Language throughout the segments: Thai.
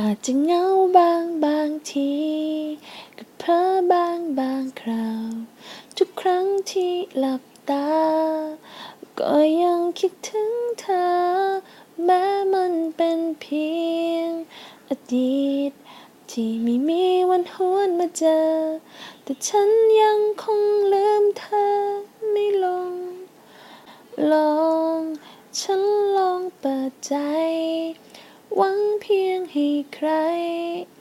อาจจะเหงาบางบางทีก็เพ้อบางบางคราว ทุกครั้งที่หลับตา ก็ยังคิดถึงเธอ แม้มันเป็นเพียง อดีต ที่ไม่มีวันหวนมาเจอ แต่ฉันยังคงลืมเธอไม่ลง ลอง ฉันลองเปิดใจ หวังเพียงให้ใคร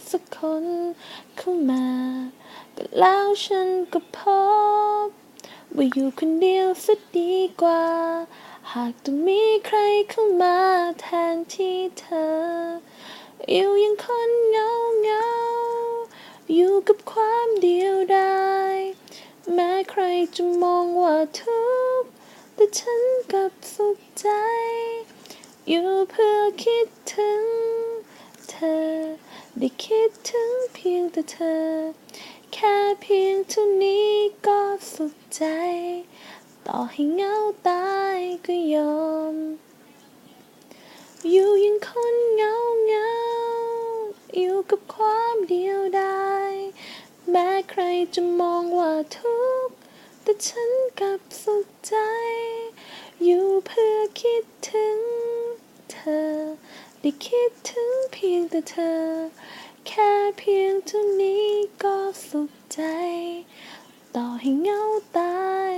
สักคนเข้ามา ก็แล้วฉันก็พบ ว่าอยู่คนเดียวซะดีกว่า หากต้องมีใครเข้ามาแทนที่เธอ อยู่ยังคนเงาเงาอยู่กับความเดียวดายแม้ใครจะมองว่าทุกข์แต่ฉันกลับสุขใจ อยู่เพื่อคิด ถึงเธอ ได้คิดถึงเพียงแต่เธอ แค่เพียงเท่านี้ก็สุขใจ ต่อให้เหงาตายก็ยอม อยู่ยังคนเหงาเหงาอยู่กับความเดียวดายแม้ใครจะมองว่าทุกข์แต่ฉันกลับสุขใจ อยู่เพื่อคิด ได้คิดถึงเพียงแต่เธอ แค่เพียงเท่านี้ก็สุขใจ ต่อให้เหงาตาย